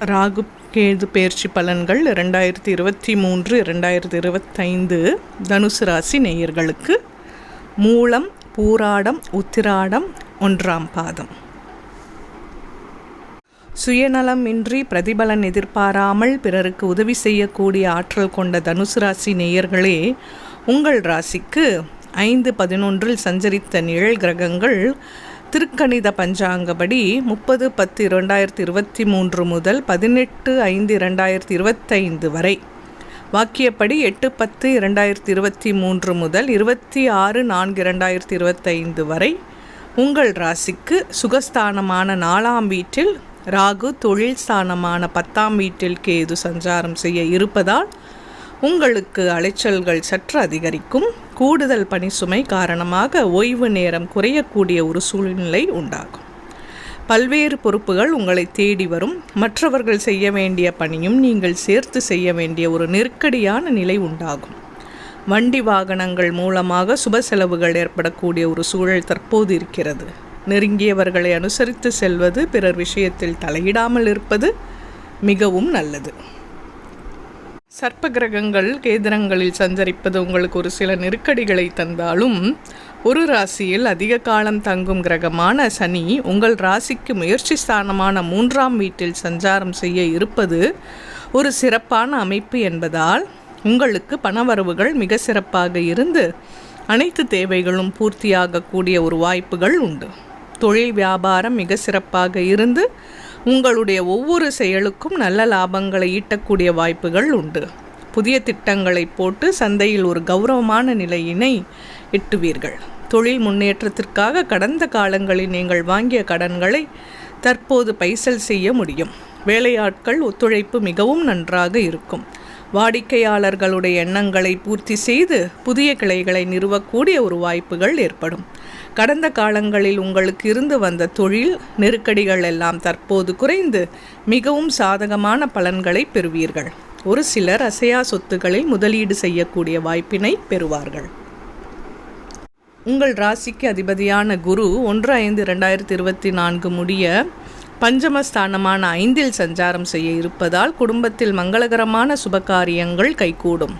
ராகு கேது பயிற்சி பலன்கள் இரண்டாயிரத்தி இருபத்தி மூன்று இரண்டாயிரத்தி இருபத்தைந்து தனுசு ராசி நேயர்களுக்கு மூலம் பூராடம் உத்திராடம் ஒன்றாம் பாதம். சுயநலமின்றி பிரதிபலன் எதிர்பாராமல் பிறருக்கு உதவி செய்யக்கூடிய ஆற்றல் கொண்ட தனுசு ராசி நேயர்களே உங்கள் ராசிக்கு ஐந்து பதினொன்றில் சஞ்சரித்த நிழல் கிரகங்கள் திருக்கணித பஞ்சாங்கப்படி முப்பது பத்து இரண்டாயிரத்தி இருபத்தி மூன்று முதல் பதினெட்டு ஐந்து இரண்டாயிரத்தி இருபத்தைந்து வரை. வாக்கியப்படி எட்டு பத்து இரண்டாயிரத்தி இருபத்தி மூன்று முதல் இருபத்தி ஆறு நான்கு இரண்டாயிரத்தி இருபத்தைந்து வரை. உங்கள் ராசிக்கு சுகஸ்தானமான நாலாம் வீட்டில் ராகு தொழில் ஸ்தானமான பத்தாம் வீட்டில் கேது சஞ்சாரம் செய்ய இருப்பதால் உங்களுக்கு அலைச்சல்கள் சற்று அதிகரிக்கும். கூடுதல் பணி சுமை காரணமாக ஓய்வு நேரம் குறையக்கூடிய ஒரு சூழ்நிலை உண்டாகும். பல்வேறு பொறுப்புகள் உங்களை தேடி வரும். மற்றவர்கள் செய்ய வேண்டிய பணியும் நீங்கள் சேர்த்து செய்ய வேண்டிய ஒரு நெருக்கடியான நிலை உண்டாகும். வண்டி வாகனங்கள் மூலமாக சுப செலவுகள் ஏற்படக்கூடிய ஒரு சூழல் தற்போது இருக்கிறது. நெருங்கியவர்களை அனுசரித்து செல்வது பிறர் விஷயத்தில் தலையிடாமல் இருப்பது மிகவும் நல்லது. சர்ப்ப கிரகங்கள் கேந்திரங்களில் சஞ்சரிப்பது உங்களுக்கு ஒரு சில நெருக்கடிகளை தந்தாலும் ஒரு ராசியில் அதிக காலம் தங்கும் கிரகமான சனி உங்கள் ராசிக்கு முயற்சி ஸ்தானமான மூன்றாம் வீட்டில் சஞ்சாரம் செய்ய இருப்பது ஒரு சிறப்பான அமைப்பு என்பதால் உங்களுக்கு பணவரவுகள் மிக சிறப்பாக இருந்து அனைத்து தேவைகளும் பூர்த்தியாகக்கூடிய ஒரு வாய்ப்புகள் உண்டு. தொழில் வியாபாரம் மிக சிறப்பாக இருந்து உங்களுடைய ஒவ்வொரு செயலுக்கும் நல்ல லாபங்களை ஈட்டக்கூடிய வாய்ப்புகள் உண்டு. புதிய திட்டங்களை போட்டு சந்தையில் ஒரு கௌரவமான நிலையினை எட்டுவீர்கள். தொழில் முன்னேற்றத்திற்காக கடந்த காலங்களில் நீங்கள் வாங்கிய கடன்களை தற்போது பைசல் செய்ய முடியும். வேலையாட்கள் ஒத்துழைப்பு மிகவும் நன்றாக இருக்கும். வாடிக்கையாளர்களுடைய எண்ணங்களை பூர்த்தி செய்து புதிய கிளைகளை நிறுவக்கூடிய ஒரு வாய்ப்புகள் ஏற்படும். கடந்த காலங்களில் உங்களுக்கு இருந்து வந்த தொழில் நெருக்கடிகள் எல்லாம் தற்போது குறைந்து மிகவும் சாதகமான பலன்களை பெறுவீர்கள். ஒரு சிலர் அசையா சொத்துக்களில் முதலீடு செய்யக்கூடிய வாய்ப்பினை பெறுவார்கள். உங்கள் ராசிக்கு அதிபதியான குரு ஒன்று ஐந்து ரெண்டாயிரத்தி இருபத்தி நான்கு முடிய பஞ்சமஸ்தானமான ஐந்தில் சஞ்சாரம் செய்ய இருப்பதால் குடும்பத்தில் மங்களகரமான சுபகாரியங்கள் கைகூடும்.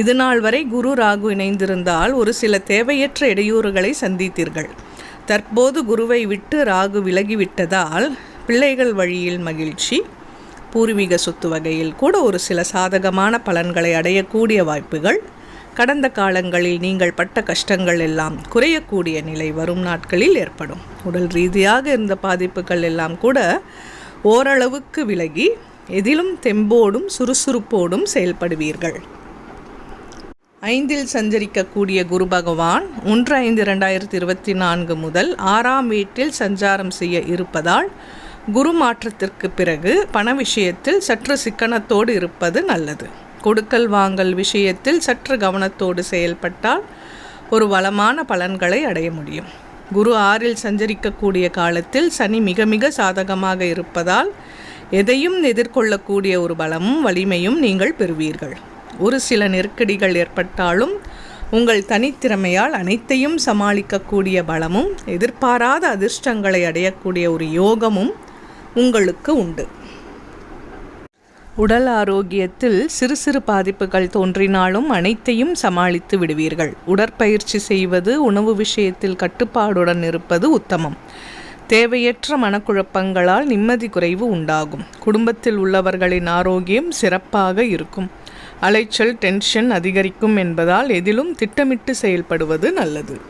இதுநாள் வரை குரு ராகு இணைந்திருந்தால் ஒரு சில தேவையற்ற இடையூறுகளை சந்தித்தீர்கள். தற்போது குருவை விட்டு ராகு விலகிவிட்டதால் பிள்ளைகள் வழியில் மகிழ்ச்சி. பூர்வீக சொத்து வகையில் கூட ஒரு சில சாதகமான பலன்களை அடையக்கூடிய வாய்ப்புகள். கடந்த காலங்களில் நீங்கள் பட்ட கஷ்டங்கள் எல்லாம் குறையக்கூடிய நிலை வரும் நாட்களில் ஏற்படும். உடல் ரீதியாக இருந்த பாதிப்புகள் எல்லாம் கூட ஓரளவுக்கு விலகி எதிலும் தெம்போடும் சுறுசுறுப்போடும் செயல்படுவீர்கள். ஐந்தில் சஞ்சரிக்கக்கூடிய குரு பகவான் ஒன்று ஐந்து ரெண்டாயிரத்தி இருபத்தி நான்கு முதல் ஆறாம் வீட்டில் சஞ்சாரம் செய்ய இருப்பதால் குரு மாற்றத்திற்கு பிறகு பண விஷயத்தில் சற்று சிக்கனத்தோடு இருப்பது நல்லது. கொடுக்கல் வாங்கல் விஷயத்தில் சற்று கவனத்தோடு செயல்பட்டால் ஒரு வளமான பலன்களை அடைய முடியும். குரு ஆறில் சஞ்சரிக்கக்கூடிய காலத்தில் சனி மிக மிக சாதகமாக இருப்பதால் எதையும் எதிர்கொள்ளக்கூடிய ஒரு பலமும் வலிமையும் நீங்கள் பெறுவீர்கள். ஒரு சில நெருக்கடிகள் ஏற்பட்டாலும் உங்கள் தனித்திறமையால் அனைத்தையும் சமாளிக்கக்கூடிய பலமும் எதிர்பாராத அதிர்ஷ்டங்களை அடையக்கூடிய ஒரு யோகமும் உங்களுக்கு உண்டு. உடல் ஆரோக்கியத்தில் சிறு சிறு பாதிப்புகள் தோன்றினாலும் அனைத்தையும் சமாளித்து விடுவீர்கள். உடற்பயிற்சி செய்வது உணவு விஷயத்தில் கட்டுப்பாடுடன் இருப்பது உத்தமம். தேவையற்ற மனக்குழப்பங்களால் நிம்மதி குறைவு உண்டாகும். குடும்பத்தில் உள்ளவர்களின் ஆரோக்கியம் சிறப்பாக இருக்கும். அலைச்சல் டென்ஷன் அதிகரிக்கும் என்பதால் எதிலும் திட்டமிட்டு செயல்படுவது நல்லது.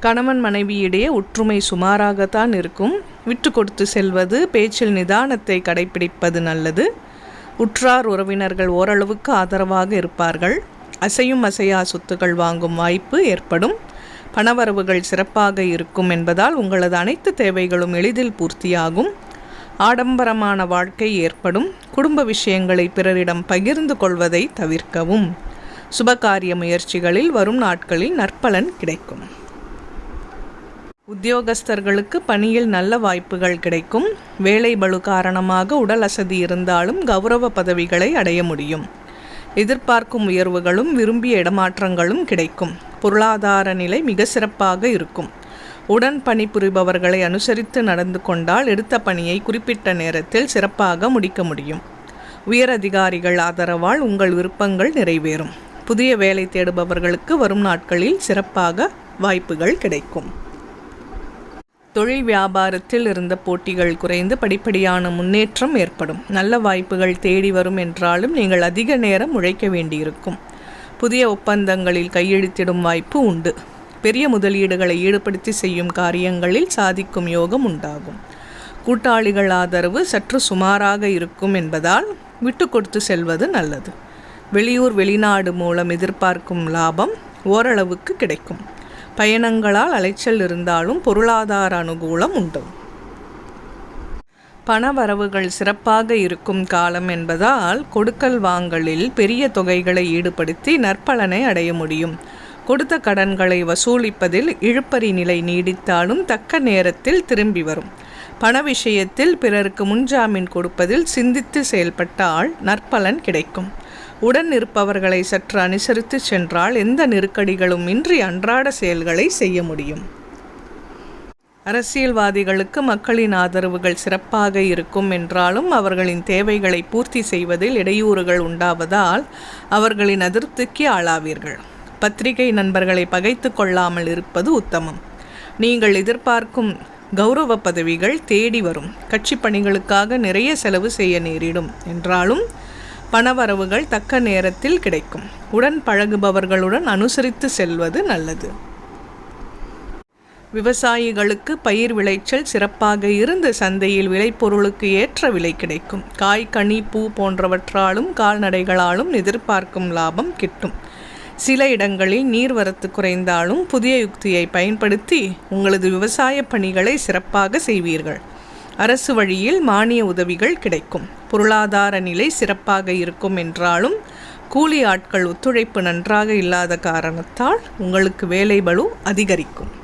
கணவன் மனைவியிடையே ஒற்றுமை சுமாராகத்தான் இருக்கும். விட்டு கொடுத்து செல்வது பேச்சில் நிதானத்தை கடைபிடிப்பது நல்லது. உற்றார் உறவினர்கள் ஓரளவுக்கு ஆதரவாக இருப்பார்கள். அசையும் அசையா சொத்துக்கள் வாங்கும் வாய்ப்பு ஏற்படும். பணவரவுகள் சிறப்பாக இருக்கும் என்பதால் உங்களது அனைத்து தேவைகளும் எளிதில் பூர்த்தியாகும். ஆடம்பரமான வாழ்க்கை ஏற்படும். குடும்ப விஷயங்களை பிறரிடம் பகிர்ந்து கொள்வதை தவிர்க்கவும். சுபகாரிய முயற்சிகளில் வரும் நாட்களில் நற்பலன் கிடைக்கும். உத்தியோகஸ்தர்களுக்கு பணியில் நல்ல வாய்ப்புகள் கிடைக்கும். வேலை பளு காரணமாக உடல் அசதி இருந்தாலும் கௌரவ பதவிகளை அடைய முடியும். எதிர்பார்க்கும் உயர்வுகளும் விரும்பிய இடமாற்றங்களும் கிடைக்கும். பொருளாதார நிலை மிக சிறப்பாக இருக்கும். உடன் பணிபுரிபவர்களை அனுசரித்து நடந்து கொண்டால் எடுத்த பணியை குறிப்பிட்ட நேரத்தில் சிறப்பாக முடிக்க முடியும். உயர் அதிகாரிகள் ஆதரவால் உங்கள் விருப்பங்கள் நிறைவேறும். புதிய வேலை தேடுபவர்களுக்கு வரும் நாட்களில் சிறப்பாக வாய்ப்புகள் கிடைக்கும். தொழில் வியாபாரத்தில் இருந்த போட்டிகள் குறைந்து படிப்படியான முன்னேற்றம் ஏற்படும். நல்ல வாய்ப்புகள் தேடி வரும் என்றாலும் நீங்கள் அதிக நேரம் உழைக்க வேண்டியிருக்கும். புதிய ஒப்பந்தங்களில் கையெழுத்திடும் வாய்ப்பு உண்டு. பெரிய முதலீடுகளை ஈடுபடுத்தி செய்யும் காரியங்களில் சாதிக்கும் யோகம் உண்டாகும். கூட்டாளிகள் ஆதரவு சற்று சுமாராக இருக்கும் என்பதால் விட்டு கொடுத்து செல்வது நல்லது. வெளியூர் வெளிநாடு மூலம் எதிர்பார்க்கும் லாபம் ஓரளவுக்கு கிடைக்கும். பயணங்களால் அலைச்சல் இருந்தாலும் பொருளாதார அனுகூலம் உண்டு. பணவரவுகள் சிறப்பாக இருக்கும் காலம் என்பதால் கொடுக்கல் வாங்கலில் பெரிய தொகைகளை ஈடுபடுத்தி நற்பலனை அடைய முடியும். கொடுத்த கடன்களை வசூலிப்பதில் இழுப்பறி நிலை நீடித்தாலும் தக்க நேரத்தில் திரும்பி வரும். பண விஷயத்தில் பிறருக்கு முன்ஜாமீன் கொடுப்பதில் சிந்தித்து செயல்பட்டால் நற்பலன் கிடைக்கும். உடன் இருப்பவர்களை சற்று அனுசரித்து சென்றால் எந்த நெருக்கடிகளும் இன்றி அன்றாட செயல்களை செய்ய முடியும். அரசியல்வாதிகளுக்கு மக்களின் ஆதரவுகள் சிறப்பாக இருக்கும் என்றாலும் அவர்களின் தேவைகளை பூர்த்தி செய்வதில் இடையூறுகள் உண்டாவதால் அவர்களின் அதிருப்திக்கு ஆளாவீர்கள். பத்திரிகை நண்பர்களை பகைத்து கொள்ளாமல் இருப்பது உத்தமம். நீங்கள் எதிர்பார்க்கும் கௌரவ பதவிகள் தேடி வரும். கட்சி பணிகளுக்காக நிறைய செலவு செய்ய நேரிடும். என்றாலும் பணவரவுகள் தக்க நேரத்தில் கிடைக்கும். உடன் பழகுபவர்களுடன் அனுசரித்து செல்வது நல்லது. விவசாயிகளுக்கு பயிர் விளைச்சல் சிறப்பாக இருந்து சந்தையில் விளைபொருளுக்கு ஏற்ற விலை கிடைக்கும். காய் கனி பூ போன்றவற்றாலும் கால்நடைகளாலும் எதிர்பார்க்கும் லாபம் கிட்டும். சில இடங்களில் நீர்வரத்து குறைந்தாலும் புதிய யுக்தியை பயன்படுத்தி உங்களது விவசாய பணிகளை சிறப்பாக செய்வீர்கள். அரசு வழியில் மானிய உதவிகள் கிடைக்கும். பொருளாதார நிலை சிறப்பாக இருக்கும் என்றாலும் கூலி ஆட்கள் ஒத்துழைப்பு நன்றாக இல்லாத காரணத்தால் உங்களுக்கு வேலை பலு அதிகரிக்கும்.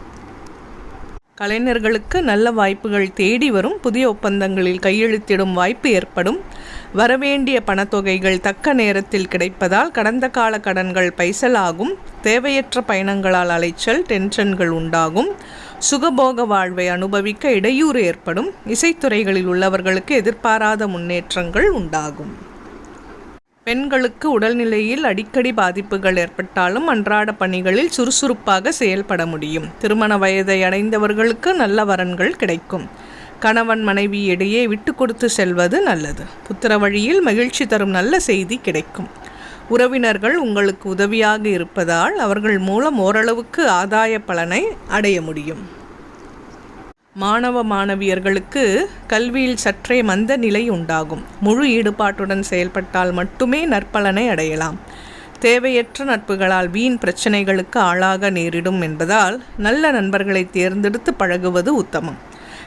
கலைஞர்களுக்கு நல்ல வாய்ப்புகள் தேடி வரும். புதிய ஒப்பந்தங்களில் கையெழுத்திடும் வாய்ப்பு ஏற்படும். வரவேண்டிய பணத்தொகைகள் தக்க நேரத்தில் கிடைப்பதால் கடந்த கால கடன்கள் பைசலாகும். தேவையற்ற பயணங்களால் அலைச்சல் டென்ஷன்கள் உண்டாகும். சுகபோக வாழ்வை அனுபவிக்க இடையூறு ஏற்படும். இசைத்துறைகளில் உள்ளவர்களுக்கு எதிர்பாராத முன்னேற்றங்கள் உண்டாகும். பெண்களுக்கு உடல்நிலையில் அடிக்கடி பாதிப்புகள் ஏற்பட்டாலும் அன்றாட பணிகளில் சுறுசுறுப்பாக செயல்பட முடியும். திருமண வயதை அடைந்தவர்களுக்கு நல்ல வரன்கள் கிடைக்கும். கணவன் மனைவி இடையே விட்டு கொடுத்து செல்வது நல்லது. புத்திர வழியில் மகிழ்ச்சி தரும் நல்ல செய்தி கிடைக்கும். உறவினர்கள் உங்களுக்கு உதவியாக இருப்பதால் அவர்கள் மூலம் ஓரளவுக்கு ஆதாய பலனை அடைய முடியும். மாணவ மாணவியர்களுக்கு கல்வியில் சற்றே மந்த நிலை உண்டாகும். முழு ஈடுபாட்டுடன் செயல்பட்டால் மட்டுமே நற்பலனை அடையலாம். தேவையற்ற நட்புகளால் வீண் பிரச்சனைகளுக்கு ஆளாக நேரிடும் என்பதால் நல்ல நண்பர்களை தேர்ந்தெடுத்து பழகுவது உத்தமம்.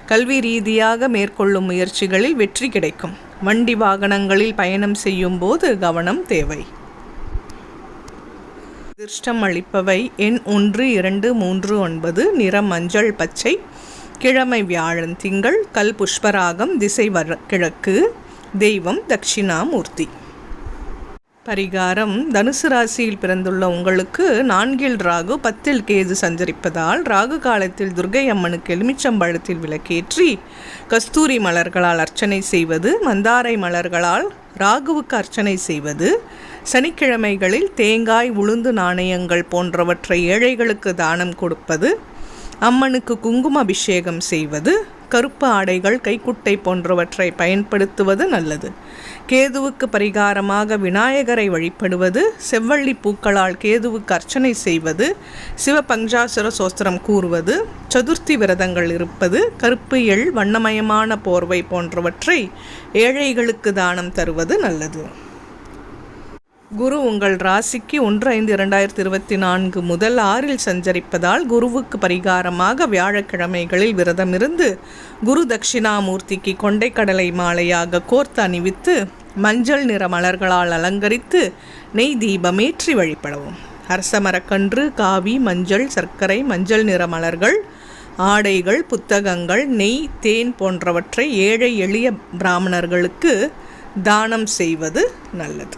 கல்வி ரீதியாக மேற்கொள்ளும் முயற்சிகளில் வெற்றி கிடைக்கும். வண்டி வாகனங்களில் பயணம் செய்யும் போது கவனம் தேவை. அதிர்ஷ்டம் அளிப்பவை எண் ஒன்று இரண்டு மூன்று ஒன்பது நிறம் மஞ்சள் பச்சை கிழமை வியாழன் திங்கள் கல் புஷ்பராகம் திசை வர கிழக்கு தெய்வம் தட்சிணாமூர்த்தி. பரிகாரம் தனுசு ராசியில் பிறந்துள்ள உங்களுக்கு நான்கில் ராகு பத்தில் கேது சஞ்சரிப்பதால் ராகு காலத்தில் துர்கை அம்மனுக்கு எலுமிச்சம்பழத்தில் விளக்கேற்றி கஸ்தூரி மலர்களால் அர்ச்சனை செய்வது மந்தாரை மலர்களால் ராகுவுக்கு அர்ச்சனை செய்வது சனிக்கிழமைகளில் தேங்காய் உளுந்து நாணயங்கள் போன்றவற்றை ஏழைகளுக்கு தானம் கொடுப்பது அம்மனுக்கு குங்கும அபிஷேகம் செய்வது கருப்பு ஆடைகள் கைக்குட்டை போன்றவற்றை பயன்படுத்துவது நல்லது. கேதுவுக்கு பரிகாரமாக விநாயகரை வழிபடுவது செவ்வள்ளி பூக்களால் கேதுவுக்கு அர்ச்சனை செய்வது சிவ பஞ்சாசுர சோஸ்திரம் கூறுவது சதுர்த்தி விரதங்கள் இருப்பது கருப்பு எள் வண்ணமயமான போர்வை போன்றவற்றை ஏழைகளுக்கு தானம் தருவது நல்லது. குரு உங்கள் ராசிக்கு ஒன்று ஐந்து இரண்டாயிரத்தி இருபத்தி நான்கு முதல் ஆறில் சஞ்சரிப்பதால் குருவுக்கு பரிகாரமாக வியாழக்கிழமைகளில் விரதமிருந்து குரு தட்சிணாமூர்த்திக்கு கொண்டைக்கடலை மாலையாக கோர்த்து அணிவித்து மஞ்சள் நிற மலர்களால் அலங்கரித்து நெய் தீபமேற்றி வழிபடவும். அரசமரக்கன்று காவி மஞ்சள் சர்க்கரை மஞ்சள் நிற மலர்கள் ஆடைகள் புத்தகங்கள் நெய் தேன் போன்றவற்றை ஏழை எளிய பிராமணர்களுக்கு தானம் செய்வது நல்லது.